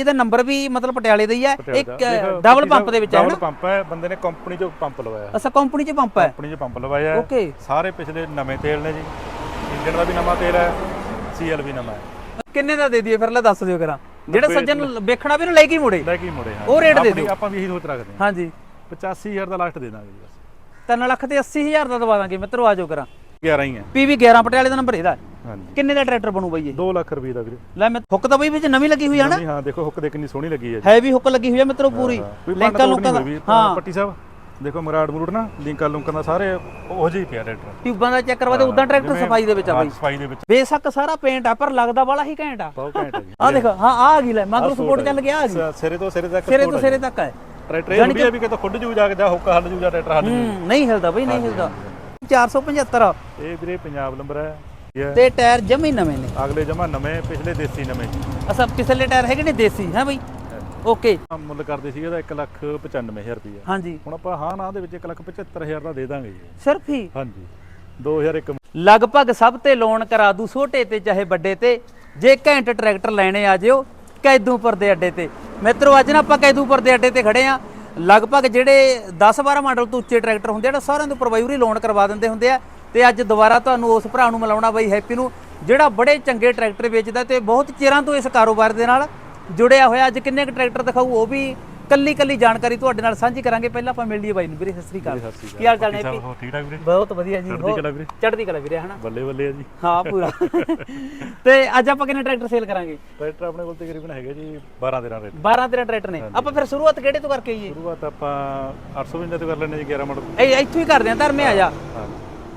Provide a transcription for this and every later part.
ਇਹਦਾ ਨੰਬਰ ਵੀ ਮਤਲਬ ਪਟਿਆਲੇ ਦਾ ਹੀ ਹੈ ਇੱਕ ਡਬਲ ਪੰਪ ਦੇ ਵਿੱਚ ਹੈ ਡਬਲ ਨਾ? ਪੰਪ ਹੈ ਬੰਦੇ ਨੇ ਕੰਪਨੀ ਚੋਂ ਪੰਪ ਲਵਾਇਆ। ਅਸਾ ਕੰਪਨੀ 'ਚ ਪੰਪ ਹੈ? ਕੰਪਨੀ ਚੋਂ ਪੰਪ ਲਵਾਇਆ। ਹੈ। ਓਕੇ ਸਾਰੇ ਪਿਛਲੇ ਨਵੇਂ ਤੇਲ ਨੇ ਜੀ। ਇੰਜਨ ਦਾ ਵੀ ਨਵਾਂ ਤੇਲ ਹੈ ਸੀਐਲ ਵੀ ਨਵਾਂ ਹੈ। ਕਿੰਨੇ ਦਾ ਦੇ ਦਈਏ ਫਿਰ ਲੈ ਦੱਸ ਦਿਓ ਕਰਾਂ ਜਿਹੜਾ ਸੱਜਣ ਵੇਖਣਾ ਵੀ ਨਾ ਲੈ ਕੇ ਹੀ ਮੁੜੇ। ਲੈ ਕੇ ਹੀ ਮੁੜੇ ਹਾਂ। ਉਹ ਰੇਟ ਦੇ ਆਪਣੀ- ਦਿਓ। ਆਪਾਂ ਵੀ ਇਹੀ ਸੋਚ ਰੱਖਦੇ ਹਾਂ। ਹਾਂਜੀ। 85000 ਦਾ ਲਾਸਟ ਦੇ ਦਾਂਗੇ ਜੀ ਬਸ 3 ਲੱਖ ਤੇ 80000 ਦਾ ਦਵਾ ਦਾਂਗੇ ਮਿੱਤਰੋ ਆ ਜਾਓ ਕਰਾਂ 11 ਹੀ ਹੈ। ਪੀਵੀ 11 ਪਟਿਆਲੇ ਦਾ ਨੰਬਰ ਇਹਦਾ ਹੈ। ਹਾਂਜੀ। ਕਿੰਨੇ ਦਾ ਟਰੈਕਟਰ ਬਣੂ ਬਈ ਇਹ? 2 ਲੱਖ ਰੁਪਏ ਦਾ ਵੀਰੇ। ਲੈ ਮੈਂ ਹੁੱਕ ਤਾਂ ਬਈ ਵਿੱਚ ਨਵੀਂ ਲੱਗੀ ਹੋਈ ਹੈ ਨਾ। ਹਾਂ ਦੇਖੋ ਹੁੱਕ ਦੇ ਕਿੰਨੀ ਸੋਹਣੀ ਲੱਗੀ ਹੈ ਜੀ। ਹੈਵੀ ਹੁੱਕ ਲੱਗੀ ਹੋਈ ਹੈ ਮਿੱਤਰੋ ਪੂਰੀ। ਕੋਈ ਲਿੰਕਾਂ ਲਿੰਕਾਂ ਲੁੰਕਾਂ ਦਾ ਵੀ ਹਾਂ ਪੱਟੀ ਸਾਹਿਬ। ਦੇਖੋ ਮਰਾੜ ਮਰੂੜ ਨਾ ਲਿੰਕਾਂ ਲੁੰਕਾਂ ਦਾ ਸਾਰੇ ਉਹ ਜਿਹੀ ਪਿਆ ਟਰੈਕਟਰ। ਟਿਊਬਾਂ ਦਾ ਚੈੱਕ ਕਰਵਾ ਦੇ ਉਦਾਂ ਟਰੈਕਟਰ ਜਿਵੇਂ- ਸਫ਼ਾਈ ਦੇ ਵਿੱਚ ਆ ਹਾਂ, ਬਈ। ਸਫ਼ਾਈ ਦੇ ਵਿੱਚ। ਬੇਸ਼ੱਕ ਸਾਰਾ ਪੇਂਟ ਆ ਪਰ ਲੱਗਦਾ ਵਾਲਾ ਹੀ ਘੈਂਟ ਆ। ਬਹੁਤ ਘੈਂਟ ਹੈ ਜੀ। ਆ ਦੇਖ ਹਾਂ ਆ ਗਈ ਲੈ ਮਗਰੋਂ ਸਪੋਰਟ ਚੱਲ ਗਿਆ ਆ ਗਈ। ਸ- ਸਿਰੇ ਤੋਂ ਸਿਰੇ ਤੱਕ ਸਿਰੇ ਤੋਂ ਸਿਰੇ ਤੱਕ ਹੈ ਟਰੈਕਟਰ ਇਹ ਹੈ ਵੀ ਕਿਤੋਂ ਖੁੱਡ ਜੂ ਜਾ ਕੇ ਜਾਂ ਹੁੱਕ ਹੱਲ ਜੂ ਜਾਂ ਟਰੈਕਟਰ ਹੱਲ ਜੂ। ਹੂੰ ਨਹੀਂ ਹਿਲਦਾ ਬਈ ਨਹੀਂ ਹਿਲਦਾ। 475 ਇਹ ਵੀਰੇ ਪੰਜਾਬ ਨੰਬਰ ਹੈ। ਤੇ ਟਾਇਰ ਜਮੀ ਨਵੇਂ ਨੇ। ਅਗਲੇ ਜਮਾ ਨਵੇਂ ਪਿਛਲੇ ਦੇਸੀ ਨਵੇਂ। ਅਸਾਂ ਪਿਛਲੇ ਟਾਇਰ ਹੈਗੇ ਨੇ? ਦੇਸੀ ਹੈ ਬਈ? ਓਕੇ। ਮੁੱਲ ਕਰਦੇ ਸੀ ਇਹਦਾ 1 ਲੱਖ 95000 ਰੁਪਏ ਹਾਂਜੀ। ਹੁਣ ਆਪਾਂ ਹਾਂ ਨਾ ਦੇ ਵਿੱਚ 1 ਲੱਖ 75000 ਦਾ ਦੇ ਦਾਂਗੇ ਜੀ। ਸਿਰਫ ਹੀ? ਹਾਂਜੀ। 2001 ਲਗਭਗ ਸਭ ਤੇ ਲੋਨ ਕਰਾ ਦੂ ਛੋਟੇ ਤੇ ਚਾਹੇ ਵੱਡੇ ਤੇ। ਜੇ ਘੈਂਟ ਟਰੈਕਟਰ ਲੈਣੇ ਆ ਜਿਓ ਕੈਦੂਪੁਰ ਦੇ ਅੱਡੇ ਤੇ। ਮਿੱਤਰੋ ਅੱਜ ਨਾ ਆਪਾਂ ਕੈਦੂਪੁਰ ਦੇ ਅੱਡੇ ਤੇ ਖੜੇ ਆ। ਲਗਭਗ ਜਿਹੜੇ 10-12 ਮਾਡਲ ਤੋਂ ਉੱਚੇ ਟਰੈਕਟਰ ਹੁੰਦੇ ਆ ਨਾ ਸਾਰਿਆਂ ਦੇ ਉੱਪਰ ਲੋਨ ਕਰਵਾ ਦਿੰਦੇ ਹੁੰਦੇ ਆ। ਤੇ ਅੱਜ ਦੁਬਾਰਾ ਤੁਹਾਨੂੰ ਉਸ ਭਰਾ ਨੂੰ ਮਿਲਾਉਣਾ ਬਾਈ ਹੈਪੀ ਨੂੰ ਜਿਹੜਾ ਬੜੇ ਚੰਗੇ ਟਰੈਕਟਰ ਵੇਚਦਾ ਤੇ ਬਹੁਤ ਚਿਰਾਂ ਤੋਂ ਇਸ ਕਾਰੋਬਾਰ ਦੇ ਨਾਲ ਜੁੜਿਆ ਹੋਇਆ। ਅੱਜ ਕਿੰਨੇ ਕੁ ਟਰੈਕਟਰ ਦਿਖਾਊ ਉਹ ਵੀ ਕੱਲੀ ਕੱਲੀ ਜਾਣਕਾਰੀ ਤੁਹਾਡੇ ਨਾਲ ਸਾਂਝੀ ਕਰਾਂਗੇ। ਪਹਿਲਾਂ ਆਪਾਂ ਮਿਲ ਲਈਏ ਬਾਈ ਨੂੰ। ਵੀਰੇ ਸਤਿ ਸ੍ਰੀ ਅਕਾਲ। ਕੀ ਹਾਲ ਚਾਲ ਨੇ ਹੋਰ ਠੀਕ ਠਾਕ ਵੀਰੇ? ਬਹੁਤ ਵਧੀਆ ਜੀ ਚੜ੍ਹਦੀ ਕਲਾ ਵੀਰੇ। ਚੜ੍ਹਦੀ ਕਲਾ ਵੀਰੇ ਹਨਾ? ਬੱਲੇ ਬੱਲੇ ਆ ਜੀ। ਹਾਂ ਪੂਰਾ। ਤੇ ਅੱਜ ਆਪਾਂ ਕਿੰਨੇ ਟਰੈਕਟਰ ਸੇਲ ਕਰਾਂਗੇ? ਟਰੈਕਟਰ ਆਪਣੇ ਕੋਲ ਤਕਰੀਬਨ ਹੈਗੇ ਜੀ 12 13 ਰੇਟ 12 13 ਟਰੈਕਟਰ ਨੇ। ਆਪਾਂ ਫਿਰ ਸ਼ੁਰੂਆਤ ਕਿਹੜੇ ਤੋਂ ਕਰਕੇ ਆਈਏ? ਸ਼ੁਰੂਆਤ ਆਪਾਂ 855 ਤੋਂ ਕਰ ਲੈਣੇ ਜੀ 11 ਮਾਡਲ। ਇਹ ਇੱਥੋਂ ਹੀ ਕਰਦੇ ਆਂ ਧਰਮੇ ਆ ਜਾ।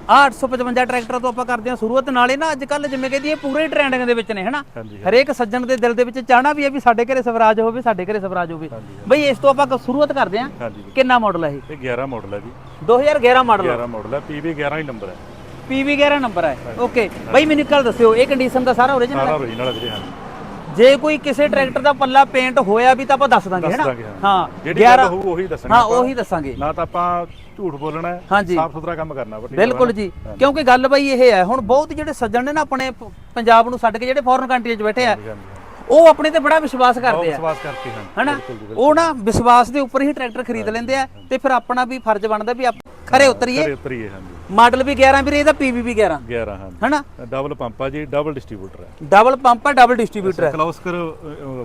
ਆ 855 ਟਰੈਕਟਰ ਤੋਂ ਆਪਾਂ ਕਰਦੇ ਆਂ ਸ਼ੁਰੂਆਤ ਨਾਲੇ ਨਾ ਅੱਜ ਕੱਲ ਜਿਵੇਂ ਕਹਿੰਦੀ ਇਹ ਪੂਰੇ ਟ੍ਰੈਂਡਿੰਗ ਦੇ ਵਿੱਚ ਨੇ ਹਨਾ? ਹਰੇਕ ਸੱਜਣ ਦੇ ਦਿਲ ਦੇ ਵਿੱਚ ਚਾਹਣਾ ਵੀ ਹੈ ਵੀ ਸਾਡੇ ਘਰੇ ਸਵਰਾਜ ਹੋਵੇ ਸਾਡੇ ਘਰੇ ਸਵਰਾਜ ਹੋਵੇ। ਬਈ ਇਸ ਤੋਂ ਆਪਾਂ ਸ਼ੁਰੂਆਤ ਕਰਦੇ ਆਂ ਹਾਂਜੀ ਕਿੰਨਾ ਮਾਡਲ ਹੈ ਇਹ? ਇਹ 11 ਮਾਡਲ ਹੈ ਜੀ। 2011 ਮਾਡਲ 11 ਮਾਡਲ ਹੈ PV 11 ਹੀ ਨੰਬਰ ਹੈ। PV 11 ਨੰਬਰ ਹੈ। ਓਕੇ ਬਈ ਮੈਨੂੰ ਇੱਕ ਗੱਲ ਦੱਸਿਓ ਇਹ ਕੰਡੀਸ਼ਨ ਦਾ ਸਾਰਾ ਓਰੀਜਨਲ ਸਾਰਾ ਹੈ ਓਰੀਜਨਲ ਹੈ ਵੀਰੇ ਹਾਂਜੀ। ਜੇ ਕੋਈ ਕਿਸੇ ਟਰੈਕਟਰ ਦਾ ਪੱਲਾ ਪੇਂਟ ਹੋਇਆ ਵੀ ਤਾਂ ਆਪਾਂ ਦੱਸ ਦਾਂਗੇ ਹੈਨਾ ਹਾਂ। ਜਿਹੜੀ ਗੱਲ 11 ਹੋਊ ਉਹੀ ਦੱਸਣੀ ਹਾਂ। ਉਹੀ ਦੱਸਾਂਗੇ। ਨਾ ਤਾਂ ਆਪਾਂ ਝੂਠ ਬੋਲਣਾ। ਸਾਫ਼ ਸੁਥਰਾ ਕੰਮ ਕਰਨਾ ਬਿਲਕੁਲ ਜੀ। ਕਿਉਂਕਿ ਗੱਲ ਬਈ ਇਹ ਹੈ ਹੁਣ ਬਹੁਤ ਜਿਹੜੇ ਸੱਜਣ ਨੇ ਨਾ ਆਪਣੇ ਪੰਜਾਬ ਨੂੰ ਛੱਡ ਕੇ ਜਿਹੜੇ ਫੋਰਨ ਕੰਟਰੀਆਂ 'ਚ ਬੈਠੇ ਆ ਉਹ ਆਪਣੇ ਤੇ ਬੜਾ ਵਿਸ਼ਵਾਸ ਕਰਦੇ ਆ। ਵਿਸ਼ਵਾਸ ਕਰਕੇ ਹਾਂ ਹਨਾ ਜੀ, ਉਹ ਨਾ ਵਿਸ਼ਵਾਸ ਦੇ ਉੱਪਰ ਹੀ ਟਰੈਕਟਰ ਖਰੀਦ ਲੈਂਦੇ ਆ ਤੇ ਫਿਰ ਆਪਣਾ ਵੀ ਫਰਜ਼ ਬਣਦਾ ਵੀ ਆਪਾਂ ਖਰੇ ਉਤਰੀਏ। ਘਰੇ ਉਤਰੀਏ ਹਾਂਜੀ। ਮਾਡਲ ਵੀ 11 ਵੀਰੇ ਇਹਦਾ ਪੀਵੀ ਵੀ 11 11 ਹਾਂਜੀ। ਹਨਾ? ਡਬਲ ਪੰਪ ਆ ਜੀ ਡਬਲ ਡਿਸਟ੍ਰੀਬਿਊਟਰ ਹੈ। ਡਬਲ ਪੰਪ ਹੈ ਡਬਲ ਡਿਸਟ੍ਰੀਬਿਊਟਰ ਹੈ। ਕਲੌਸਕਰ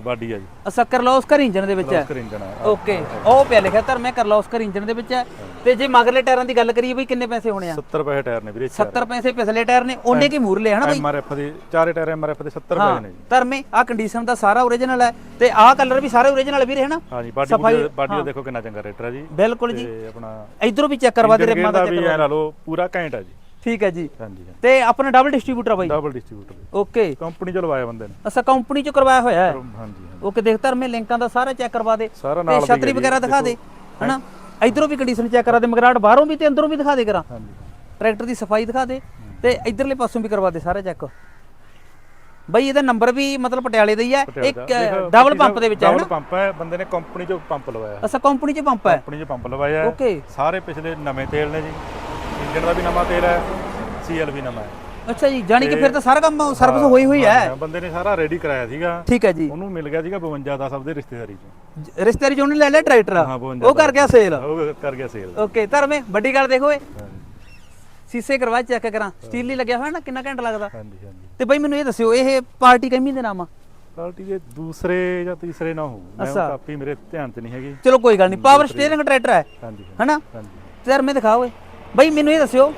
ਬਾਡੀ ਆ ਜੀ। ਅਸਾ ਕਰਲੋਸਕਰ ਇੰਜਨ ਦੇ ਵਿੱਚ ਹੈ। ਕਲੌਸਕਰ ਇੰਜਨ ਆ ਓਕੇ। ਉਹ ਪਿਆ ਲਿਖਿਆ ਧਰਮੇ ਕਰਲੋਸਕਰ ਇੰਜਨ ਦੇ ਵਿੱਚ ਹੈ। ਤੇ ਜੇ ਮਗਰਲੇ ਟਾਇਰਾਂ ਦੀ ਗੱਲ ਕਰੀਏ ਬਈ ਕਿੰਨੇ ਪੈਸੇ ਹੋਣੇ ਆ? 70 ਪੈਸੇ ਟਾਇਰ ਨੇ ਵੀਰੇ 70 ਪੈਸੇ ਪਿਛਲੇ ਟਾਇਰ ਨੇ ਉਹਨੇ ਕੀ ਮੂਰਲੇ ਹਨਾ ਬਈ? ਐਮਆਰਐਫ ਦੇ ਚਾਰੇ ਟਾਇਰ ਐਮਆਰਐਫ ਦੇ 70 ਹਾਂ। ਪੈਸੇ ਨੇ ਜੀ। ਧਰਮੇ ਆ ਕੰਡੀਸ਼ਨ ਦਾ ਸਾਰਾ ਓਰੀਜਨਲ ਹੈ। ਤੇ ਆਹ ਕਲਰ ਵੀ ਸਾਰੇ ਓਰੀਜਨਲ ਵੀਰੇ ਹਨਾ? ਹਾਂਜੀ ਬਾਡੀ ਬਾਡੀ ਦੇਖੋ ਕਿੰਨਾ ਚੰਗਾ ਰੇਟਰ ਹੈ ਜੀ। ਬਿਲਕੁਲ ਜੀ। ਆਪਣਾ ਇਧਰੋਂ ਵੀ ਚੈੱਕ ਕਰਵਾ ਦੇ ਰਿਮਾਂ ਦਾ ਚੈੱਕ ਲਾ ਲਓ ਪੂਰਾ ਘੈਂਟ ਆ ਜੀ। ਠੀਕ ਹੈ ਜੀ। ਹਾਂਜੀ ਤੇ ਆਪਣਾ ਡਬਲ ਡਿਸਟ੍ਰੀਬਿਊਟਰ ਬਾਈ? ਡਬਲ ਡਿਸਟ੍ਰੀਬਿਊਟਰ ਓਕੇ ਕੰਪਨੀ ਚ ਲਵਾਇਆ ਬੰਦੇ ਨੇ। ਅਸਾ ਕੰਪਨੀ ਚ ਕਰਵਾਇਆ ਹੋਇਆ ਹੈ? ਹਾਂਜੀ ਹਾਂਜੀ। ਓਕੇ ਦੇਖ ਧਰਮੇ ਲਿੰਕਾਂ ਦਾ ਸਾਰਾ ਚੈੱਕ ਕਰਵਾ ਦੇ। ਸਾਰਾ ਤੇ ਦਾ ਛਤਰੀ ਹੈ ਜੀ, ਵਗੈਰਾ ਦਿਖਾ ਦੇ ਹਨਾ ਇਧਰੋਂ ਵੀ ਕੰਡੀਸ਼ਨ ਚੈੱਕ ਕਰਾ ਦੇ ਮਗਰਾਟ ਬਾਹਰੋਂ ਵੀ ਤੇ ਅੰਦਰੋਂ ਵੀ ਦਿਖਾ ਦੇ ਕਰਾ। ਹਾਂਜੀ ਟਰੈਕਟਰ ਦੀ ਸਫ਼ਾਈ ਦਿਖਾ ਦੇ ਤੇ ਇਧਰਲੇ ਪਾਸੋਂ ਵੀ ਕਰਵਾ ਦੇ ਸਾਰਾ ਚੈੱਕ ਬਈ ਇਹਦਾ ਨੰਬਰ ਵੀ ਮਤਲਬ ਪਟਿਆਲੇ ਦਾ ਹੀ ਹੈ। ਪਟਿਆਲੇ ਇੱਕ ਦਾ। ਦੇਖੋ, ਡਬਲ ਪੰਪ ਦੇ ਵਿੱਚ ਹੈ ਡਬਲ ਨਾ? ਪੰਪ ਹੈ ਬੰਦੇ ਨੇ ਕੰਪਨੀ ਚੋਂ ਪੰਪ ਲਵਾਇਆ। ਅਸਾ ਕੰਪਨੀ ਚ ਪੰਪ ਹੈ? ਕੰਪਨੀ ਚ ਪੰਪ ਲਵਾਇਆ। ਹੈ। ਓਕੇ ਸਾਰੇ ਪਿਛਲੇ ਨਵੇਂ ਤੇਲ ਨੇ ਜੀ। ਇੰਜਨ ਦਾ ਵੀ ਨਵਾਂ ਤੇਲ ਹੈ ਸੀਐਲ ਵੀ ਨਵਾਂ ਹੈ। ਅੱਛਾ ਜੀ ਜਾਨੀ ਕਿ ਫਿਰ ਤਾਂ ਸਾਰਾ ਕੰਮ ਸਰਵਿਸ ਹੋਈ ਹੋਈ ਹੈ? ਹਾਂ, ਬੰਦੇ ਨੇ ਸਾਰਾ ਰੈਡੀ ਕਰਾਇਆ ਸੀਗਾ। ਠੀਕ ਹੈ ਜੀ। ਉਹਨੂੰ ਮਿਲ ਗਿਆ ਸੀਗਾ 52 ਦਾ ਸਭ ਦੇ ਰਿਸ਼ਤੇਦਾਰੀ ਚੋਂ। ਜ- ਰਿਸ਼ਤੇਦਾਰੀ ਚ ਉਹਨੇ ਲੈ ਲਿਆ ਟਰੈਕਟਰ? ਹਾਂ 52 ਉਹ ਕਰ ਗਿਆ ਸੇਲ ਉਹ ਕਰ ਗਿਆ ਸੇਲ ਓਕੇ ਧਰਮੇ ਵੱਡੀ ਗੱਲ ਦੇਖੋ ਏ ਸੀਸੇ ਕਰਵਾ ਚੈੱਕ ਕਰਾਂ। ਸਟੀਲ ਹੀ ਲੱਗਿਆ ਹੋਇਆ ਨਾ ਕਿੰਨਾ ਘੰਟਾ ਲੱਗਦਾ। ਹਾਂਜੀ ਹਾਂਜੀ ਤੇ ਬਈ ਮੈਨੂੰ ਇਹ ਦੱਸਿਓ ਇਹ ਪਾਰਟੀ ਕਿੰਨੀ ਦੇ ਨਾਮ ਆ? ਪਾਰਟੀ ਦੇ ਦੂਸਰੇ ਜਾਂ ਤੀਸਰੇ ਨਾ ਹੋਊ। ਮੈਂ ਉਹ ਅੱਛਾ। ਕਾਪੀ ਮੇਰੇ ਧਿਆਨ 'ਚ ਨਹੀਂ ਹੈਗੀ। ਚਲੋ ਕੋਈ ਗੱਲ ਨਹੀਂ ਪਾਵਰ ਸਟੀਅਰਿੰਗ ਟਰੈਕਟਰ ਹੈ। ਹਾਂਜੀ ਹਨਾ? ਹਾਂਜੀ ਧਰਮੇ ਦਿਖਾਓ ਏ ਬਈ ਮੈਨੂੰ ਇਹ ਦੱਸਿਓ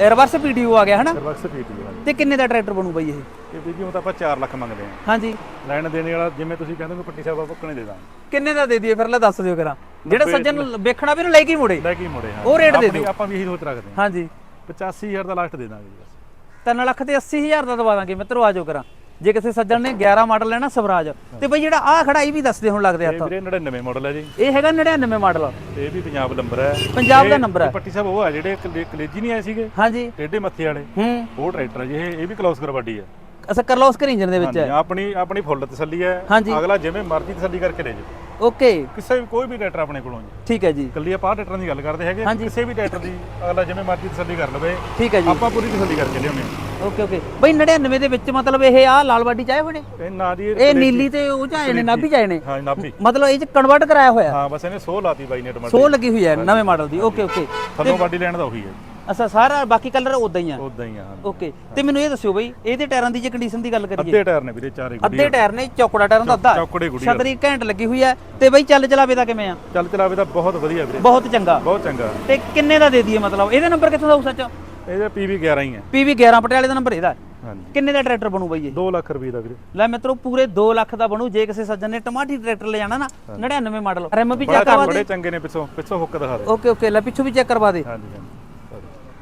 ਰਿਵਰਸ ਪੀਡੀਓ ਆ ਗਿਆ ਹਨਾ? ਸਰਵਕਸ ਪੀਟੀ ਹਾਂਜੀ। ਤੇ ਕਿੰਨੇ ਦਾ ਟਰੈਕਟਰ ਬਣੂ ਬਈ ਇਹ? ਇਹ ਵੀ ਹੁਣ ਤਾਂ ਆਪਾਂ 4 ਲੱਖ ਮੰਗਦੇ ਆ ਹਾਂਜੀ। ਲੈਣ ਦੇਣੇ ਵਾਲਾ ਜਿਵੇਂ ਤੁਸੀਂ ਕਹਿੰਦੇ ਹੋ ਪੱਟੀ ਸਾਹਿਬ ਭੁੱਕਣੇ ਦੇ ਦਾਂਗੇ। ਕਿੰਨੇ ਦਾ ਦੇ ਦਈਏ ਫਿਰ ਲੈ ਦੱਸ ਦਿਓ ਕਰਾਂ ਜਿਹੜਾ ਸੱਜਣ ਵੇਖਣਾ ਵੀ ਨਾ ਲੈ ਕੇ ਹੀ ਮੁੜੇ। ਲੈ ਕੇ ਹੀ ਮੁੜੇ ਹਾਂ। ਉਹ ਰੇਟ ਦੇ ਆਪਣੀ- ਦਿਓ। ਆਪਾਂ ਵੀ ਇਹੀ ਸੋਚ ਰੱਖਦੇ ਹਾਂ। ਹਾਂਜੀ। 85000 ਦਾ ਲਾਸਟ ਦੇ ਦਾਂਗੇ ਜੀ ਬਸ। 3 ਲੱਖ ਤੇ 80000 ਦਾ ਦਵਾ ਦਾਂਗੇ ਮਿੱਤਰੋ ਆ ਜਾਓ ਕਰਾਂ ਜੇ ਕਿਸੇ ਸੱਜਣ ਨੇ 11 ਮਾਡਲ ਲੈਣਾ ਸਵਰਾਜ ਤੇ ਬਈ ਜਿਹੜਾ ਆ ਖੜਾ ਇਹ ਵੀ ਦੱਸਦੇ ਹੁਣ ਲੱਗਦੇ ਹੱਥ। ਵੀਰੇ 99 ਮਾਡਲ ਹੈ ਜੀ। ਇਹ ਹੈਗਾ 99 ਮਾਡਲ। ਤੇ ਇਹ ਵੀ ਪੰਜਾਬ ਨੰਬਰ ਹੈ। ਪੰਜਾਬ ਦਾ ਨੰਬਰ ਹੈ। ਇਹ ਪੱਟੀ ਸਾਹਿਬ ਉਹ ਆ ਜਿਹੜੇ ਕਲੇ- ਕਲੇਜੀ ਨਹੀਂ ਆਏ ਸੀਗੇ? ਹਾਂਜੀ। ਟੇਢੇ ਮੱਥੇ ਵਾਲੇ। ਹੂੰ। ਉਹ ਟਰੈਕਟਰ ਹੈ ਜੀ ਇਹ ਇਹ ਵੀ ਕਲੋਸਕਰ ਵੱਡੀ ਹੈ। ਅਸਾ ਕਰਲੋਸਕਰ ਇੰਜਨ ਦੇ ਵਿੱਚ ਹੈ। ਆਪਣੀ ਆਪਣੀ ਫੁੱਲ ਤਸੱਲੀ ਹੈ। ਅਗਲਾ ਜਿਵੇਂ ਮਰਜ਼ੀ ਤਸੱਲੀ ਕਰਕੇ ਲੈ ਜਾਓ। ਓਕੇ। ਕਿਸੇ ਵੀ ਕੋਈ ਵੀ ਟਰੈਕਟਰ ਆਪਣੇ ਕੋਲੋਂ ਜੀ ਠੀਕ ਹੈ ਜੀ। ਇਕੱਲੀ ਆਪਾਂ ਆਹ ਟਰੈਕਟਰਾਂ ਦੀ ਗੱਲ ਕਰਦੇ ਹੈਗੇ। ਹਾਂਜੀ। ਕਿਸੇ ਵੀ ਟਰੈਕਟਰ ਦੀ ਅਗਲਾ ਜਿਵੇਂ ਮਰਜ਼ੀ ਤਸੱਲੀ ਕਰ ਲਵੇ। ਠੀਕ ਹੈ ਜੀ। ਆਪਾਂ ਪੂਰੀ ਤਸੱਲੀ ਕਰਕੇ ਲਿਆਉਂਦੇ ਹਾਂ। Okay okay. ਬਈ 99 ਦੇ ਵਿੱਚ ਮਤਲਬ ਇਹ ਆ ਲਾਲ ਬਾਡੀ ਚਾਹੇ ਹੋਣੇ ਇਹ ਨਾ ਦੀ ਇਹ ਨੀਲੀ ਤੇ ਉਹ ਚਾਹੇ ਨੇ ਨਾਭੀ ਚਾਹੇ ਨੇ? ਹਾਂ ਨਾਭੀ। ਮਤਲਬ ਇਹ ਚ ਕਨਵਰਟ ਕਰਾਇਆ ਹੋਇਆ? ਹਾਂ ਬਸ ਇਹਨੇ ਸੋ ਲਾਤੀ ਬਾਈ ਨੇ ਟਮਾਟਰ ਸੋ ਲੱਗੀ ਹੋਈ ਹੈ ਨਵੇਂ ਮਾਡਲ ਦੀ। Okay okay. ਥੱਲੋਂ ਬਾਡੀ ਲੈਣ ਦਾ ਉਹੀ ਹੈ। ਅੱਛਾ ਸਾਰਾ ਬਾਕੀ ਕਲਰ ਉਦਾਂ ਹੀ ਆ। ਉਦਾਂ ਹੀ ਆ ਹਾਂ ਓਕੇ ਤੇ ਮੈਨੂੰ ਇਹ ਦੱਸਿਓ ਬਈ ਇਹਦੇ ਟਾਇਰਾਂ ਦੀ ਜੇ ਕੰਡੀਸ਼ਨ ਦੀ ਗੱਲ ਕਰੀਏ। ਅੱਧੇ ਟਾਇਰ ਨੇ ਵੀਰੇ ਚਾਰੇ ਗੁੱਡੀ ਅੱਧੇ ਟਾਇਰ ਨੇ ਚੌਕੜਾ ਟਾਇਰਾਂ ਦਾ ਅੱਧਾ। ਚੌਕੜੇ ਗੁੱਡੀ ਛਤਰੀ ਘੈਂਟ ਲੱਗੀ ਹੋਈ ਹੈ ਤੇ ਬਈ ਚੱਲ ਚਲਾਵੇ ਦਾ ਕਿਵੇਂ ਆ? ਚੱਲ ਚਲਾਵੇ ਤਾਂ ਬਹੁਤ ਵਧੀਆ ਵੀਰੇ। ਬਹੁਤ ਚੰਗਾ। ਬਹੁਤ ਚੰਗਾ। ਤੇ ਕਿੰਨੇ ਦਾ ਦੇ ਦਈਏ ਮਤਲਬ? ਇਹਦਾ ਨੰਬਰ ਕਿੱਥੋਂ ਦਾ ਹੋਊ ਸੱਚ? ਇਹਦੇ ਪੀਵੀ 11 ਹੀ ਹੈ ਪੀਵੀ 11 ਪਟਿਆਲੇ ਦਾ ਨੰਬਰ ਇਹਦਾ। ਹਾਂਜੀ। ਕਿੰਨੇ ਦਾ ਟਰੈਕਟਰ ਬਣੂ ਬਈ ਇਹ? 2 ਲੱਖ ਰੁਪਏ ਦਾ ਵੀਰੇ। ਲੈ ਮਿੱਤਰੋ ਪੂਰੇ 2 ਲੱਖ ਦਾ ਬਣੂ। ਜੇ ਕਿਸੇ ਸੱਜਣ ਨੇ ਟਮਾਟੀ ਟਰੈਕਟਰ ਲੈ ਜਾਣਾ ਨਾ 99 ਮਾਡਲ। ਰਿਮ ਵੀ ਚੈੱਕ ਬੜਾ ਕਰਵਾ ਬੜੇ ਦੇ। ਚੰਗੇ ਨੇ ਪਿੱਛੋਂ ਪਿੱਛੋਂ ਹੁੱਕ ਦਿਖਾ ਦੇ। ਓਕੇ ਓਕੇ ਲੈ ਪਿੱਛੋਂ ਵੀ ਚੈੱਕ ਕਰਵਾ ਦੇ। ਹਾਂਜੀ ਹਾਂਜੀ।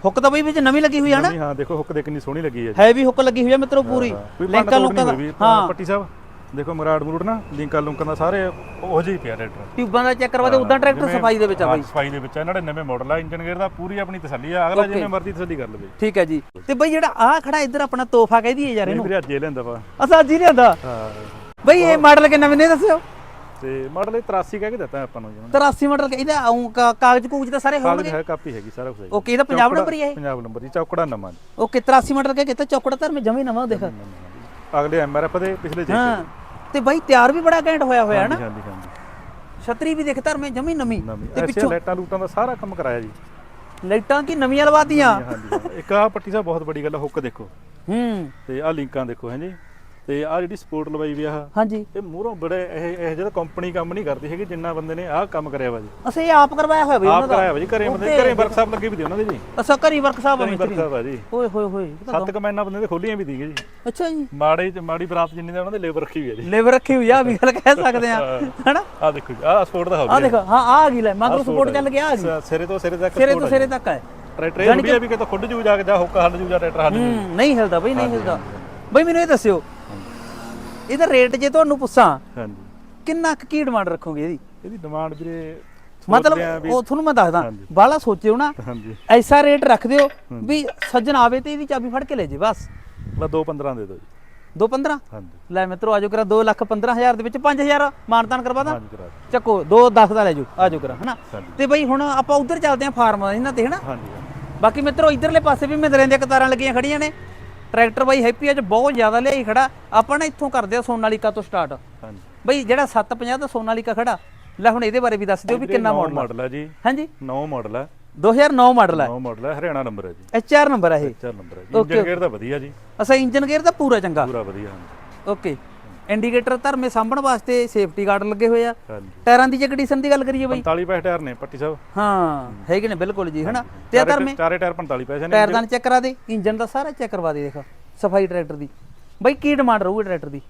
ਹੁੱਕ ਤਾਂ ਬਈ ਵਿੱਚ ਨਵੀਂ ਲੱਗੀ ਹੋਈ ਆ ਨਾ। ਹਾਂ ਦੇਖੋ ਹੁੱਕ ਦੇ ਕਿੰਨੀ ਸੋਹਣੀ ਲੱਗੀ ਹੈ ਜੀ। ਹੈ ਵੀ ਹੁੱਕ ਲੱਗੀ ਹੋਈ ਆ ਮਿੱਤਰੋ ਪੂਰੀ। ਲਿੰਕਾਂ ਲੋਕਾਂ ਦਾ ਹਾਂ। ਪੱਟੀ ਸਾਹਿਬ। ਦੇਖੋ ਮਰਾੜ ਮਰੂੜ ਨਾ ਲਿੰਕਾਂ ਲੁੰਕਾਂ ਦਾ ਸਾਰੇ ਉਹ ਜਿਹੀ ਪਿਆ ਟਰੈਕਟਰ ਟਿਊਬਾਂ ਦਾ ਚੈੱਕ ਕਰਵਾ ਦੇ ਉਦਾਂ ਟਰੈਕਟਰ ਸਫ਼ਾਈ ਦੇ ਵਿੱਚ ਆ ਬਈ। ਸਫ਼ਾਈ ਦੇ ਵਿੱਚ ਆ, ਇਹਨਾਂ ਦੇ ਨਵੇਂ ਮਾਡਲ ਆ ਇੰਜਨ ਗੇਅਰ ਦਾ ਪੂਰੀ ਆਪਣੀ ਤਸੱਲੀ ਆ। ਅਗਲਾ ਜਿਵੇਂ ਮਰਜ਼ੀ ਤਸੱਲੀ ਕਰ ਲਵੇ। ਠੀਕ ਹੈ ਜੀ। ਤੇ ਬਈ ਜਿਹੜਾ ਆ ਖੜਾ ਇੱਧਰ ਆਪਣਾ ਤੋਹਫਾ ਕਹਿ ਦਈਏ ਯਾਰ ਇਹ ਇਹਨੂੰ। ਵੀਰੇ ਅੱਜ ਲੈਂਦਾ ਵਾ। ਅਸਾਂ ਜੀ ਲਿਆਂਦਾ? ਹਾਂ। ਬਈ ਇਹ ਮਾਡਲ ਕਿੰਨਾ ਮੈਨੇ ਦੱਸਿਓ? ਤੇ ਮਾਡਲ ਇਹ 83 ਕਹਿ ਕੇ ਦਿੱਤਾ ਆਪਾਂ ਨੂੰ ਜੀ 83 ਮਾਡਲ ਇਹਦਾ ਕਾ- ਕਾਗਜ਼ ਕੂਗਜ਼ ਤਾਂ ਸਾਰੇ ਕਾਗਜ਼ ਹੋਣਗੇ? ਹੈ ਕਾਪੀ ਹੈਗੀ ਸਾਰਾ ਕੁਝ ਓਕੇ ਇਹਦਾ ਪੰਜਾਬ ਨੰਬਰ ਹੀ ਹੈ ਇਹ? ਪੰਜਾਬ ਨੰਬਰ ਜੀ ਚੌਕੜਾ ਨਵਾਂ ਜੀ। ਓਕੇ 83 ਮਾਡਲ ਕਹਿ ਕੀਤਾ ਚੌਕੜਾ ਧਰ ਮੈਂ ਜਮੇ ਨਵਾਂ ਦੇਖ। ਅਗਲੇ ਐਮਆਰਐਫ ਦੇ ਪਿਛਲੇ ਜੇ ਹਾਂ ਤੇ ਬਾਈ ਤਿਆਰ ਵੀ ਬੜਾ ਘੈਂਟ ਹੋਇਆ ਹੋਇਆ ਨਾ? ਹਾਂਜੀ ਹਾਂਜੀ। ਛਤਰੀ ਵੀ ਦੇਖ ਧਰ ਮੈਂ ਜਮੀ ਨਵੀਂ ਨਵੀਂ। ਤੇ ਐਸੇ ਪਿੱਛੋਂ ਲਾਈਟਾਂ ਲੂਟਾਂ ਦਾ ਸਾਰਾ ਕੰਮ ਕਰਾਇਆ ਜੀ। ਲਾਈਟਾਂ ਕੀ ਨਵੀਆਂ ਲਵਾਤੀਆਂ ਹਾਂਜੀ ਹਾਂ। ਇੱਕ ਆ ਪੱਟੀ ਸਾਹਿਬ ਬਹੁਤ ਵੱਡੀ ਗੱਲ ਆ ਹੁੱਕ ਦੇਖੋ। ਹੂੰ। ਤੇ ਆ ਲਿੰਕਾਂ ਦੇਖੋ ਹਾਂਜੀ ਤੇ ਆ ਜਿਹੜੀ ਸਪੋਰਟ ਲਵਾਈ ਵੀ ਆਹ ਹਾਂਜੀ। ਇਹ ਮੂਹਰੋਂ ਬੜੇ ਇਹ ਇਹ ਜਿਹੜਾ ਕੰਪਨੀ ਕੰਮ ਨਹੀਂ ਕਰਦੀ ਹੈਗੀ ਜਿੰਨਾ ਬੰਦੇ ਨੇ ਆਹ ਕੰਮ ਕਰਿਆ ਵਾ ਜੀ। ਅਸੇ ਇਹ ਆਪ ਕਰਵਾਇਆ ਹੋਇਆ ਬਈ ਉਹਨਾਂ ਆਪ ਕਰਾਇਆ ਵਾ ਜੀ ਘਰੇ ਬੰਦੇ. ਘਰੇ ਵਰਕਸ਼ਾਪ ਲੱਗੀ ਵੀ ਦੀ ਉਹਨਾਂ ਦੇ ਜੀ। ਅਸਾ ਘਰੀ ਵਰਕਸ਼ਾਪ ਆ ਮਿਸਤਰੀ ਵਰਕਸ਼ਾਪ ਆ ਜੀ। ਓਏ ਹੋਏ ਹੋਏ ਸੱਤ ਕਮੈਨਾਂ ਬੰਦੇ ਦੇ ਖੋਲੀਆਂ ਵੀ ਦੀਗੇ ਜੀ। ਅੱਛਾ ਜੀ। ਮਾੜੇ ਤੇ ਮਾੜੀ ਬਰਾਤ ਜਿੰਨੀ ਦਾ ਉਹਨਾਂ ਦੇ ਲੇਬਰ ਰੱਖੀ ਹੋਈ ਹੈ ਜੀ। ਲੇਬਰ ਰੱਖੀ ਹੋਈ ਆ ਵੀ ਗੱਲ ਕਹਿ ਸਕਦੇ ਆ। ਹਨਾ? ਆ ਦੇਖੋ ਆਹ ਸਪੋਰਟ ਦਾ ਹੋ ਆ ਦੇਖ ਹਾਂ ਆ ਆ ਗਈ ਲੈ ਮਗਰੋਂ ਸਪੋਰਟ ਚੱਲ ਗਿਆ ਆ ਗਈ। ਸਿਰੇ ਤੋਂ ਸਿਰੇ ਤੱਕ ਸਿਰੇ ਤੋਂ ਆ ਸਿਰੇ ਤੱਕ ਜੀ। ਟਰੈਕਟਰ ਵੀ ਆ ਵੀ ਕਿਤੋਂ ਖੁੱਡ ਜੂ ਜਾ ਕੇ ਜਾ ਹੁੱਕਾ ਹੱਲ ਜੂ ਜਾ ਟਰੈਕਟਰ ਹੱਲ ਨਹੀਂ ਹਿਲਦਾ ਬਈ ਨਹੀਂ ਹਿਲਦਾ। ਬਈ ਮੈਨੂੰ ਇਹ ਦੱਸਿਓ ਇਹਦਾ ਰੇਟ ਜੇ ਤੁਹਾਨੂੰ ਪੁੱਛਾਂ ਹਾਂਜੀ। ਕਿੰਨਾ ਕੁ ਕੀ ਡਿਮਾਂਡ ਰੱਖੋਗੇ ਇਹਦੀ? ਇਹਦੀ ਡਿਮਾਂਡ ਵੀਰੇ ਮਤਲਬ ਉਹ ਤੁਹਾਨੂੰ ਮੈਂ ਦੱਸਦਾ। ਬਾਹਲਾ ਸੋਚਿਓ ਨਾ ਹਾਂਜੀ। ਐਸਾ ਰੇਟ ਰੱਖ ਦਿਓ ਵੀ ਸੱਜਣ ਆਵੇ ਤੇ ਇਹਦੀ ਚਾਬੀ ਫੜ ਕੇ ਲੈ ਜੇ ਬਸ। ਲਾ 215 ਦੇ ਦਿਓ ਜੀ। 215 ਹਾਂਜੀ। ਲੈ ਮਿੱਤਰੋ ਆਜੋ ਕਰਾ 2 ਲੱਖ 15000 ਦੇ ਵਿੱਚ 5000 ਮਾਨਤਾਨ ਕਰਵਾ ਦਾਂ। ਚੱਕੋ 2 10 ਦਾ ਲੈ ਜਾਓ ਆਜੋ ਕਰਾ ਹਨਾ? ਤੇ ਬਈ ਹੁਣ ਆਪਾਂ ਉਧਰ ਚੱਲਦੇ ਆਂ ਫਾਰਮ ਇਹਨਾਂ ਤੇ ਹਨਾ। ਬਾਕੀ ਮਿੱਤਰੋ ਇਧਰਲੇ ਪਾਸੇ ਵੀ ਮਹਿੰਦਰਿਆਂ ਦੀਆਂ ਕਤਾਰਾਂ ਲੱਗੀਆਂ ਖੜੀਆਂ ਨੇ। ਟਰੈਕਟਰ ਬਾਈ ਹੈਪੀ ਅੱਜ ਬਹੁਤ ਜ਼ਿਆਦਾ ਲਿਆਈ ਖੜਾ। ਆਪਾਂ ਨਾ ਇੱਥੋਂ ਕਰਦੇ ਆ ਸੋਨਾਲੀਕਾ ਤੋਂ ਸਟਾਰਟ ਹਾਂਜੀ। ਬਈ ਜਿਹੜਾ 750 ਦਾ ਸੋਨਾਲੀਕਾ ਖੜਾ ਲੈ ਹੁਣ ਇਹਦੇ ਬਾਰੇ ਵੀ ਦੱਸ ਦਿਓ ਵੀ ਕਿੰਨਾ ਮਾਡਲ ਮਾਡਲ ਹੈ ਜੀ। ਹਾਂਜੀ। 9 ਮਾਡਲ ਹੈ 2009 ਮਾਡਲ ਹੈ 9 ਮਾਡਲ ਹੈ ਹਰਿਆਣਾ ਨੰਬਰ ਹੈ ਜੀ। ਐਚਆਰ ਨੰਬਰ ਹੈ ਇਹ। ਚਾਰ ਨੰਬਰ ਹੈ ਜੀ। ਇੰਜਨ ਗੇਅਰ ਦਾ ਵਧੀਆ ਜੀ। ਅਸਾ ਇੰਜਨ ਗੇਅਰ ਦਾ ਪੂਰਾ ਚੰਗਾ। ਪੂਰਾ ਵਧੀਆ ਹਾਂਜੀ। ਓਕੇ ਇੰਡੀਕੇਟਰ ਧਰਮੇ ਸਾਂਭਣ ਵਾਸਤੇ ਸੇਫਟੀ ਗਾਰਡ ਲੱਗੇ ਹੋਏ ਆ। ਹਾਂਜੀ। ਟਾਇਰਾਂ ਦੀ ਜੇ ਕੰਡੀਸ਼ਨ ਦੀ ਗੱਲ ਕਰੀਏ ਬਈ। 45 ਪੈਸੇ ਟਾਇਰ ਨੇ ਪੱਟੀ ਸਾਹਿਬ। ਹਾਂ ਹੈਗੇ ਨੇ ਬਿਲਕੁਲ ਜੀ ਹਨਾ? ਤੇ ਧਰਮੇ ਚਾਰੇ ਟਾਇਰ 45 ਪੈਸੇ ਨੇ ਟਾਇਰ ਦਾ ਚੈੱਕ ਕਰਾ ਦੇ ਇੰਜਨ ਦਾ ਸਾਰਾ ਚੈੱਕ ਕਰਵਾ ਦੇ ਦੇਖ ਸਫ਼ਾਈ ਟਰੈਕਟਰ ਦੀ। ਬਈ ਕੀ ਡਿਮਾਂਡ ਰਹੂਗੀ ਟਰੈਕਟਰ ਦੀ?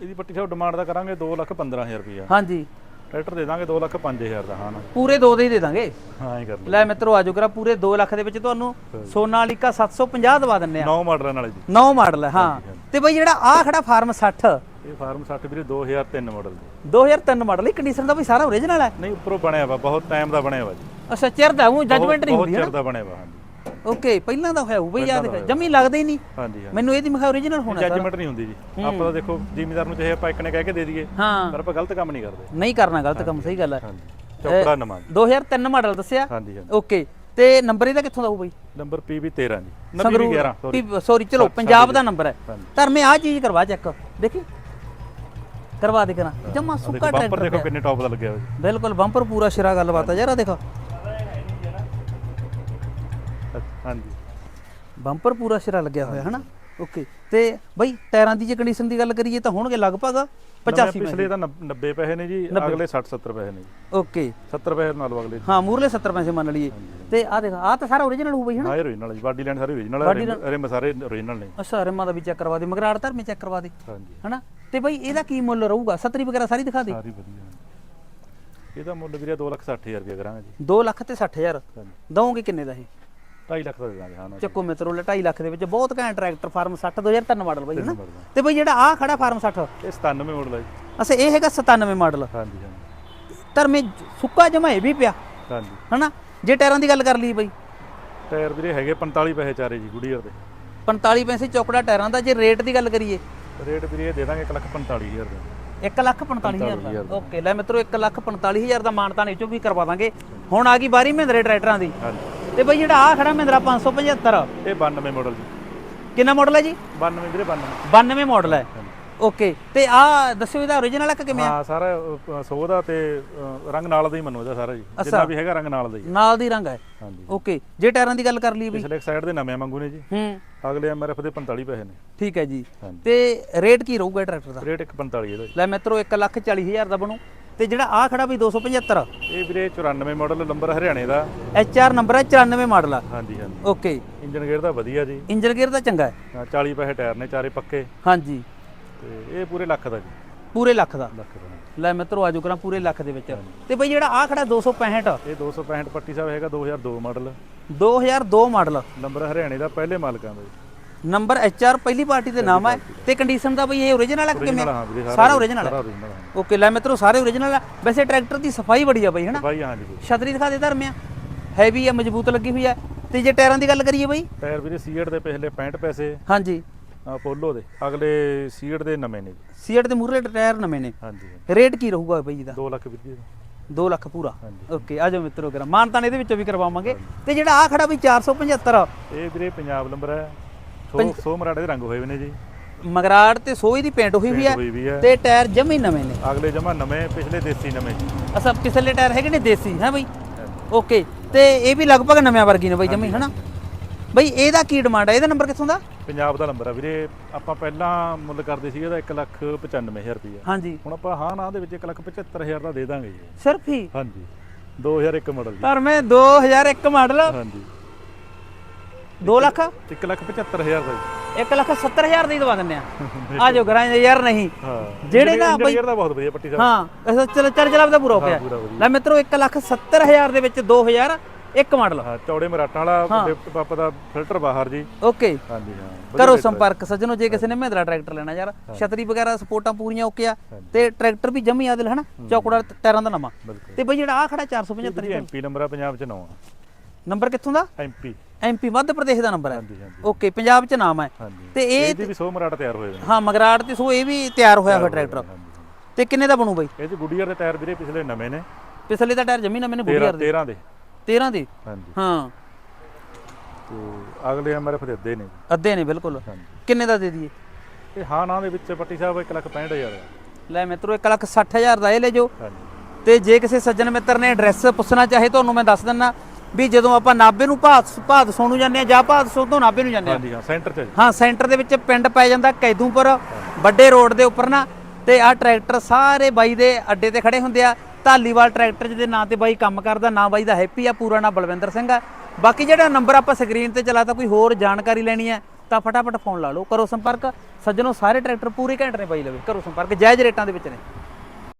ਇਹਦੀ ਪੱਟੀ ਸਾਹਿਬ ਡਿਮਾਂਡ ਦਾ ਕਰਾਂਗੇ 2 ਲੱਖ 15000 ਰੁਪਇਆ ਹਾਂਜੀ। ਟਰੈਕਟਰ ਦੇ ਦਾਂਗੇ 2 ਲੱਖ 5000 ਦਾ ਹਾਂ ਨਾ। ਪੂਰੇ ਦੋ ਦੇ ਹੀ ਦੇ ਦਾਂਗੇ। ਹਾਂ ਹੀ ਕਰ ਲਓ। ਲੈ ਮਿੱਤਰੋ ਆਜੋ ਕਰਾ ਪੂਰੇ 2 ਲੱਖ ਦੇ ਵਿੱਚ ਤੁਹਾਨੂੰ ਸੋਨਾਲੀਕਾ 750 ਦਵਾ ਦਿੰਨੇ ਆ। 9 ਮਾਡਲਾਂ ਵਾਲੇ ਜੀ। ਨੌ ਮਾਡਲ ਹਾਂ। ਤੇ ਬਈ ਜਿਹੜਾ ਆ ਖੜਾ ਫਾਰਮ 60 ਇਹ ਫਾਰਮ 60 ਵੀਰੇ 2003 ਮਾਡਲ ਦੀ। 2003 ਮਾਡਲ ਇਹ ਕੰਡੀਸ਼ਨ ਦਾ ਬਈ ਸਾਰਾ ਓਰੀਜਨਲ ਹੈ। ਨਹੀਂ ਉੱਪਰੋਂ ਬਣਿਆ ਵਾ ਬਹੁਤ ਟਾਈਮ ਦਾ ਬਣਿਆ ਵਾ ਜੀ। ਅੱਛਾ ਚਿਰ ਦਾ ਉਹ ਜਜਮੈਂਟ ਨਹੀਂ ਬਹੁਤ ਹੁੰਦੀ ਚਿਰ ਦਾ ਬਣਿਆ ਵਾ ਹਾਂਜੀ। ਓਕੇ ਪਹਿਲਾਂ ਦਾ ਹੋਇਆ ਹੋਊ ਬਈ ਯਾਦ ਕਰ ਜਮੀ ਲੱਗਦਾ ਹੀ ਨਹੀਂ। ਹਾਂਜੀ ਹਾਂ ਮੈਨੂੰ ਇਹਦੀ ਮਖਾ ਓਰੀਜਨਲ ਹੋਣਾ ਸਾਰਾ। ਜੱਜਮੈਂਟ ਨਹੀਂ ਹੁੰਦੀ ਜੀ। ਆਪਾਂ ਤਾਂ ਦੇਖੋ ਜ਼ਿਮੀਦਾਰ ਨੂੰ ਚਾਹੇ ਆਪਾਂ ਇੱਕ ਨੇ ਕਹਿ ਕੇ ਦੇ ਦਈਏ ਹਾਂ। ਪਰ ਆਪਾਂ ਗਲਤ ਕੰਮ ਨਹੀਂ ਕਰਦੇ। ਨਹੀਂ ਕਰਨਾ ਗਲਤ ਕੰਮ ਸਹੀ ਗੱਲ ਹੈ। ਹਾਂਜੀ। ਚੌਕੜਾ ਨਵਾਂ ਜੀ। 2003 ਮਾਡਲ ਦੱਸਿਆ? ਹਾਂਜੀ ਹਾਂਜੀ। ਓਕੇ ਤੇ ਨੰਬਰ ਇਹਦਾ ਕਿੱਥੋਂ ਦਾ ਹੋਊ ਬਈ? ਨੰਬਰ PB 13 ਜੀ। ਨੰਬਰ 11 ਸੌਰੀ ਚਲੋ ਪੰਜਾਬ ਦਾ ਨੰਬਰ ਹੈ। ਹਾਂਜੀ। ਧਰਮੇ ਆ ਚੀਜ਼ ਕਰਵਾ ਚੈੱਕ ਦੇਖੀ? ਕਰਵਾ ਦੇ ਕਰਾਂ। ਜਮਾ ਸੁੱਕਾ ਦੇਖੋ ਬੰਪਰ ਟਰੈਕਟਰ ਦੇਖੋ ਪਿਆ। ਕਿੰਨੇ ਟੌਪ ਦਾ ਲੱਗਿਆ ਹੋਇਆ। ਜੀ ਬਿਲਕੁਲ ਬੰਪਰ ਪੂਰਾ ਸ਼ਿਰਾ ਗੱਲਬਾਤ ਆ ਯਾਰ ਆ ਦੇਖੋ। ਹਾਂਜੀ। ਬੰਪਰ ਪੂਰਾ ਸ਼ਿਰਾ ਲੱਗਿਆ ਹੋਇਆ ਹਨਾ? ਓਕੇ। ਤੇ ਬਈ ਟਾਇਰਾਂ ਦੀ ਜੇ ਕੰਡੀਸ਼ਨ ਦੀ ਗੱਲ ਕਰੀਏ ਤਾਂ ਹੋਣਗੇ ਲਗਭਗ 85 ਨਵੇਂ ਪਿਛਲੇ ਤਾਂ 90 ਪੈਸੇ ਨੇ ਜੀ ਅਗਲੇ 60 70 ਪੈਸੇ ਨੇ ਓਕੇ। 70 ਪੈਸੇ ਨਾਲ ਅਗਲੇ ਹਾਂ ਮੂਰਲੇ 70 ਪੈਸੇ ਮੰਨ ਲਈਏ। ਤੇ ਆ ਦੇਖ ਆ ਤਾਂ ਸਾਰਾ ਓਰੀਜਨਲ ਹੋਊ ਬਈ ਹਨਾ? ਹਾਂ ਓਰੀਜਨਲ ਜੀ। ਬਾਡੀ ਲਾਈਨ ਸਾਰੇ ਓਰੀਜਨਲ ਰਿਮ ਸਾਰੇ ਓਰੀਜਨਲ ਨੇ। ਅੱਛਾ ਰਿਮਾਂ ਦਾ ਵੀ ਚੈੱਕ ਕਰਵਾ ਦੇ ਮਗਰਾੜ ਧਰਮੇ ਚੈੱਕ ਕਰਵਾ ਦੇ ਹਾਂਜੀ। ਹਨਾ? ਤੇ ਬਈ ਇਹਦਾ ਕੀ ਮੁੱਲ ਰਹੂਗਾ? 70 ਵਗੈਰਾ ਸਾਰੀ ਦਿਖਾ ਦੇ। ਸਾਰੀ ਵਧੀਆ ਇਹਦਾ ਮੁੱਲ ਵੀਰੇ 2 ਲੱਖ 60 ਹਜ਼ਾਰ ਰੁਪਏ ਕਰਾਂਗੇ ਜੀ। 2 ਲੱਖ ਤੇ 60000 ਹਾਂਜੀ। ਦਵੋਗੇ ਕਿੰਨੇ ਦਾ ਇਹ? 2.5 ਲੱਖ ਦਾ ਦੇ ਦਾਂਗੇ ਹਾਂ ਨਾ ਚੱਕੋ ਮਿੱਤਰੋ ਲੈ 2.5 ਲੱਖ ਦੇ ਵਿੱਚ ਬਹੁਤ ਘੈਂਟ ਟਰੈਕਟਰ ਫਾਰਮ 60 2003 ਮਾਡਲ ਬਈ ਹਨਾ? model ਤੇ ਬਈ ਜਿਹੜਾ ਆ ਖੜਾ ਫਾਰਮ 60 ਇਹ 97 ਮਾਡਲ ਹੈ ਜੀ। ਅਸੇ ਇਹ ਹੈਗਾ 97 ਮਾਡਲ। ਹਾਂਜੀ ਹਾਂਜੀ। ਧਰਮੇ ਸੁੱਕਾ ਜਮਾ ਇਹ ਵੀ ਪਿਆ। ਹਾਂਜੀ। ਹਨਾ? ਜੇ ਟਾਇਰਾਂ ਦੀ ਗੱਲ ਕਰ ਲਈ ਬਈ। ਟਾਇਰ ਵੀਰੇ ਹੈਗੇ 45 ਪੈਸੇ ਚਾਰੇ ਜੀ ਗੁੜੀਅਰ ਦੇ। 45 ਪੈਸੇ ਚੌਕੜਾ ਟਾਇਰਾਂ ਦਾ ਜੇ ਰੇਟ ਦੀ ਗੱਲ ਕਰੀਏ। ਰੇਟ ਵੀਰੇ ਇਹ ਦੇ ਦਾਂਗੇ 1 ਲੱਖ 45000 ਦਾ। 1 ਲੱਖ 45000 ਦਾ। ਓਕੇ ਲੈ ਮਿੱਤਰੋ 1 ਲੱਖ 45000 ਦਾ ਮਾਨਤਾਨ ਇਹ ਚੋਂ ਵੀ ਕਰਵਾ ਦਾਂਗੇ। ਹੁਣ ਆ ਗਈ ਬਾਰੀ ਮਹਿੰਦਰੇ ਟਰੈਕਟਰਾਂ ਦੀ। ਹਾਂਜੀ। ਤੇ ਬਈ ਜਿਹੜਾ ਆ ਖੜਾ ਮਹਿੰਦਰਾ 575 ਇਹ 92 ਮਾਡਲ ਜੀ। ਕਿੰਨਾ ਮਾਡਲ ਹੈ ਜੀ? 92 ਵੀਰੇ 92 92 ਮਾਡਲ ਹੈ। ਓਕੇ ਤੇ ਆ ਦੱਸਿਓ ਇਹਦਾ origignal ਹੈ ਕਿ ਕਿਵੇਂ ਆ? ਹਾਂ ਸਾਰਾ ਅ, ਸੋਹ ਦਾ ਤੇ ਰੰਗ ਨਾਲ ਦਾ ਹੀ ਮੰਨੋ ਇਹਦਾ ਸਾਰਾ ਜੀ। ਜਿੰਨਾ ਵੀ ਹੈਗਾ ਰੰਗ ਨਾਲ ਦਾ ਹੀ। ਨਾਲ ਦੀ ਰੰਗ ਹੈ। ਹਾਂਜੀ। ਓਕੇ ਜੇ ਟਾਇਰਾਂ ਦੀ ਗੱਲ ਕਰ ਲਈਏ ਬਈ। ਪਿਛਲੇ ਸਾਈਡ ਦੇ ਨਵੇਂ ਮੰਗੂ ਨੇ ਜੀ। ਹੂੰ। ਅਗਲੇ ਐਮਆਰਐਫ ਦੇ 45 ਪੈਸੇ ਨੇ। ਠੀਕ ਹੈ ਜੀ। ਤੇ ਰੇਟ ਕੀ ਰਹੂਗਾ ਟਰੈਕਟਰ ਦਾ? ਰੇਟ 145 ਇਹਦਾ ਲੈ ਮਿੱਤਰੋ 1 ਲੱਖ 40000 ਦਾ ਬਣੂ। ਤੇ ਜਿਹੜਾ ਆ ਖੜਾ ਬਈ 275 ਇਹ ਵੀਰੇ 94 ਮਾਡਲ ਨੰਬਰ ਹਰਿਆਣੇ ਦਾ। HR ਨੰਬਰ ਹੈ 94 ਮਾਡਲ ਆ। ਹਾਂਜੀ ਹਾਂਜੀ। ਓਕੇ। ਇੰਜਨ ਗੇਅਰ ਦਾ ਵਧੀਆ ਜੀ। ਇੰਜਨ ਗੇਅਰ ਦਾ ਚੰਗਾ ਹੈ। ਹਾਂ, 40 ਪੈਸੇ ਟਾਇਰ ਨੇ ਚਾਰੇ ਪੱਕੇ। ਹਾਂਜੀ। ਤੇ ਇਹ ਪੂਰੇ ਲੱਖ ਦਾ ਜੀ। ਪੂਰੇ ਲੱਖ ਦਾ। ਲੱਖ ਦਾ। ਲੈ ਮਿੱਤਰੋ ਆਜੋ ਕਰਾਂ ਪੂਰੇ ਲੱਖ ਦੇ ਵਿੱਚ। ਤੇ ਬਈ ਜਿਹੜਾ ਆ ਖੜਾ 265 ਇਹ 265 ਪੱਟੀ ਸਾਹਿਬ ਹੈਗਾ 2002 ਮਾਡਲ। 2002 ਮਾਡਲ। ਨੰਬਰ ਹਰਿਆਣੇ ਦਾ ਪਹਿਲੇ ਮਾਲਕਾਂ ਦਾ ਜੀ। ਨੰਬਰ HR ਪਹਿਲੀ ਪਾਰਟੀ ਦੇ ਨਾਮ ਹੈ ਤੇ ਕੰਡੀਸ਼ਨ ਦਾ ਬਈ ਇਹ origignal ਹੈ ਕਿਵੇਂ? ਹਾਂ ਸਾਰਾ origignal ਹੈ। ਹਾਂ। ਓਕੇ ਲੈ ਮਿੱਤਰੋ ਸਾਰੇ origignal ਆ। ਵੈਸੇ ਟਰੈਕਟਰ ਦੀ ਸਫ਼ਾਈ ਬੜੀ ਆ ਬਈ ਹਨਾ? ਭਾਈ ਹਾਂ ਜੀ। ਛਤਰੀ ਦਿਖਾ ਦੇ ਧਰਮਿਆ ਹੈਵੀ ਆ ਮਜ਼ਬੂਤ ਲੱਗੀ ਹੋਈ ਆ। ਤੇ ਜੇ ਟਾਇਰਾਂ ਦੀ ਗੱਲ ਕਰੀਏ ਬਈ? ਟਾਇਰ ਵੀਰੇ ਸੀਟ ਦੇ ਪਿਛਲੇ 65 ਪੈਸੇ। ਹਾਂਜੀ। ਅਪੋਲੋ ਦੇ। ਅਗਲੇ ਸੀਟ ਦੇ ਨਵੇਂ ਨੇ ਸੀਟ ਦੇ ਮੂਹਰੇ ਟਾਇਰ ਨਵੇਂ ਨੇ। ਹਾਂਜੀ। ਰੇਟ ਕੀ ਰਹੂਗਾ ਬਈ ਇਹਦਾ? 2 ਲੱਖ ਵੀਰੇ। 2 ਲੱਖ ਪੂਰਾ। ਓਕੇ ਆ ਜਾਓ ਮਿੱਤਰੋ ਕਰਾਂ। ਮਾਨਤਾਨ ਇਹਦੇ ਵਿੱਚੋਂ ਵੀ ਕਰਵਾਵਾਂਗੇ। ਤੇ ਜਿਹੜਾ ਆ ਖੜਾ ਬਈ 475 ਇਹ ਵੀਰੇ ਪੰਜਾਬ ਨੰਬਰ ਹੈ। ਸੋ ਸੋ ਮਰਾੜੇ ਦੇ ਰੰਗ ਹੋਏ ਹੋਏ ਨੇ ਜੀ। ਮਗਰਾੜ ਤੇ ਸੋਈ ਦੀ ਪੇਂਟ ਹੋਈ ਵੀ ਹੈ ਤੇ ਟਾਇਰ ਜਮੇ ਨਵੇਂ ਨੇ। ਅਗਲੇ ਜਮਾ ਨਵੇਂ ਪਿਛਲੇ ਦੇਸੀ ਨਵੇਂ। ਜੀ ਅਸਾਂ ਪਿਛਲੇ ਟਾਇਰ ਹੈਗੇ ਨੇ ਦੇਸੀ ਹੈ ਬਈ? ਓਕੇ ਤੇ ਇਹ ਵੀ ਲਗਭਗ ਨਵਿਆਂ ਵਰਗੀ ਨੇ ਬਈ ਜਮੀ ਹਨਾ? ਬਈ ਇਹਦਾ ਕੀ ਡਿਮਾਂਡ ਹੈ ਇਹਦਾ ਨੰਬਰ ਕਿੱਥੋਂ ਦਾ? ਪੰਜਾਬ ਦਾ ਨੰਬਰ ਆ ਵੀਰੇ। ਆਪਾਂ ਪਹਿਲਾਂ ਮੁੱਲ ਕਰਦੇ ਸੀ ਇਹਦਾ 1 ਲੱਖ 95000 ਰੁਪਏ ਹਾਂਜੀ। ਹੁਣ ਆਪਾਂ ਹਾਂ ਨਾ ਦੇ ਵਿੱਚ 1 ਲੱਖ 75000 ਦਾ ਦੇ ਦਾਂਗੇ ਜੀ। ਸਿਰਫ ਹੀ? ਹਾਂਜੀ। 2001 ਮਾਡਲ ਜੀ। ਪਰ ਮੈਂ 2001 ਮਾਡਲ ਹਾਂਜੀ। 2 ਲੱਖ? 1 ਲੱਖ 75000 ਦਾ ਜੀ। 1 ਲੱਖ 70 ਹਜ਼ਾਰ ਦੀ ਦਵਾ ਦਿੰਦੇ ਆ। ਆ ਜਾਓ ਘਰਾਂ ਯਾਰ ਨਹੀਂ। ਹਾਂ। ਜਿਹੜੇ ਨਾ ਬਈ- ਦਾ ਬਹੁਤ ਵਧੀਆ ਪੱਟੀ ਸਾਹਿਬ। ਹਾਂ ਅਸਾਂ ਚਲ ਚਲ ਚਲਾ ਦਾ ਪੂਰਾ ਹੋ ਪੂਰਾ ਵਧੀਆ। ਲੈ ਮਿੱਤਰੋ 1 ਲੱਖ 70 ਹਜ਼ਾਰ ਦੇ ਵਿੱਚ 2001 ਮਾਡਲ। ਹਾਂ ਚੌੜੇ ਮਰਾਟਾਂ ਵਾਲਾ ਲਿਫਟ ਪੰਪ ਦਾ ਫਿਲਟਰ ਬਾਹਰ ਜੀ। ਓਕੇ। ਹਾਂਜੀ ਹਾਂ ਵਧੀਆ ਕਰੋ ਹੈ। ਸੰਪਰਕ ਸੱਜਣੋ ਜੇ ਕਿਸੇ ਨੇ ਮਹਿੰਦਰਾ ਟਰੈਕਟਰ ਲੈਣਾ ਯਾਰ ਛਤਰੀ ਵਗੈਰਾ ਸਪੋਰਟਾਂ ਪੂਰੀਆਂ ਓਕੇ ਆ ਤੇ ਟਰੈਕਟਰ ਵੀ ਜਮੀ ਆਦਲ ਹਨਾ? ਚੌਕੜਾ ਟਾਇਰਾਂ ਦਾ ਨਵਾਂ। ਬਿਲਕੁਲ। ਤੇ ਬਈ ਜਿਹੜਾ ਆ ਖੜਾ 475 ਜੀ ਐਮਪੀ ਨੰਬਰ ਆ ਪੰਜਾਬ ਚ 9 ਨੰਬਰ ਕਿੱਥੋਂ ਦਾ? ਐਮਪੀ ਐਮਪੀ ਮੱਧ ਪ੍ਰਦੇਸ਼ ਦਾ ਨੰਬਰ ਹੈ। ਹਾਂਜੀ ਹਾਂਜੀ। ਓਕੇ ਪੰਜਾਬ ਚ ਨਾਮ ਹੈ। ਹਾਂਜੀ। ਤੇ ਇਹ ਇਹਦੀ ਵੀ 100 ਮਰਾਟਾ ਤਿਆਰ ਹੋਏ ਹੋਏ ਨੇ। ਹਾਂ ਮਗਰਾੜ ਤੇ ਸੋ ਇਹ ਵੀ ਤਿਆਰ ਹੋਇਆ ਹੋਇਆ ਟਰੈਕਟਰ। ਹਾਂਜੀ। ਤੇ ਕਿੰਨੇ ਦਾ ਬਣੂ ਬਈ? ਇਹ ਚ ਗੁੱਡੀਅਰ ਦੇ ਟਾਇਰ ਵੀਰੇ ਪਿਛਲੇ ਨਵੇਂ ਨੇ। ਪਿਛਲੇ ਦਾ ਟਾਇਰ ਜਮੀ ਨੇ 13 ਗੁੱਡੀਅਰ ਦੇ। 13 ਦੇ। 13 ਦੇ? ਹਾਂਜੀ। ਹਾਂ। ਤੇ ਅਗਲੇ ਐਮਆਰਐਫ ਦੇ ਅੱਧੇ ਨੇ। ਅੱਧੇ ਨੇ ਬਿਲਕੁਲ। ਹਾਂਜੀ। ਕਿੰਨੇ ਦਾ ਦੇ ਦਈਏ? ਇਹ ਹਾਂ ਨਾ ਦੇ ਵਿੱਚ ਪੱਟੀ ਸਾਹਿਬ 1 ਲੱਖ 65000 ਦਾ। ਲੈ ਮਿੱਤਰੋ 1 ਲੱਖ 60 ਹਜ਼ਾਰ ਦਾ ਇਹ ਲੈ ਜਾਓ। ਹਾਂਜੀ। ਤੇ ਜੇ ਕਿਸੇ ਸੱਜਣ ਮਿੱਤਰ ਨੇ ਐਡਰੈਸ ਪੁੱਛਣਾ ਚਾਹੇ ਤੁਹਾਨੂੰ ਮੈਂ ਦੱਸ ਦਿੰਨਾ। ਵੀ ਜਦੋਂ ਆਪਾਂ ਨਾਬੇ ਨੂੰ ਭਾਤ ਭਾਤ ਸੋਂ ਨੂੰ ਜਾਂਦੇ ਆ ਜਾਂ ਭਾਤ ਸੋਂ ਤੋਂ ਨਾਬੇ ਨੂੰ ਜਾਂਦੇ ਆ ਹਾਂਜੀ ਹਾਂ ਸੈਂਟਰ ਚ ਹੈ ਸੈਂਟਰ ਦੇ ਵਿੱਚ ਪਿੰਡ ਪੈ ਜਾਂਦਾ ਕੈਦੂਪੁਰ ਵੱਡੇ ਰੋਡ ਦੇ ਉੱਪਰ ਨਾ ਤੇ ਆਹ ਟਰੈਕਟਰ ਸਾਰੇ ਬਾਈ ਦੇ ਅੱਡੇ ਤੇ ਖੜੇ ਹੁੰਦੇ ਆ। ਧਾਲੀਵਾਲ ਟਰੈਕਟਰ ਜਿਹਦੇ ਨਾਂ ਤੇ ਬਾਈ ਕੰਮ ਕਰਦਾ ਨਾਂ ਬਾਈ ਦਾ ਹੈਪੀ ਆ ਪੂਰਾ ਨਾਂ ਬਲਵਿੰਦਰ ਸਿੰਘ ਆ। ਬਾਕੀ ਜਿਹੜਾ ਨੰਬਰ ਆਪਾਂ ਸਕਰੀਨ ਤੇ ਚਲਾਤਾ ਕੋਈ ਹੋਰ ਜਾਣਕਾਰੀ ਲੈਣੀ ਹੈ ਤਾਂ ਫਟਾਫਟ ਫੋਨ ਲਾ ਲਓ ਕਰੋ ਸੰਪਰਕ। ਸੱਜਣੋ ਸਾਰੇ ਟਰੈਕਟਰ ਪੂਰੇ ਘੰਟੇ ਨੇ ਬਾਈ ਲਵੇ ਕਰੋ ਸੰਪਰਕ ਜਾਇਜ਼ ਰੇਟਾਂ ਦੇ ਵਿੱਚ ਨੇ।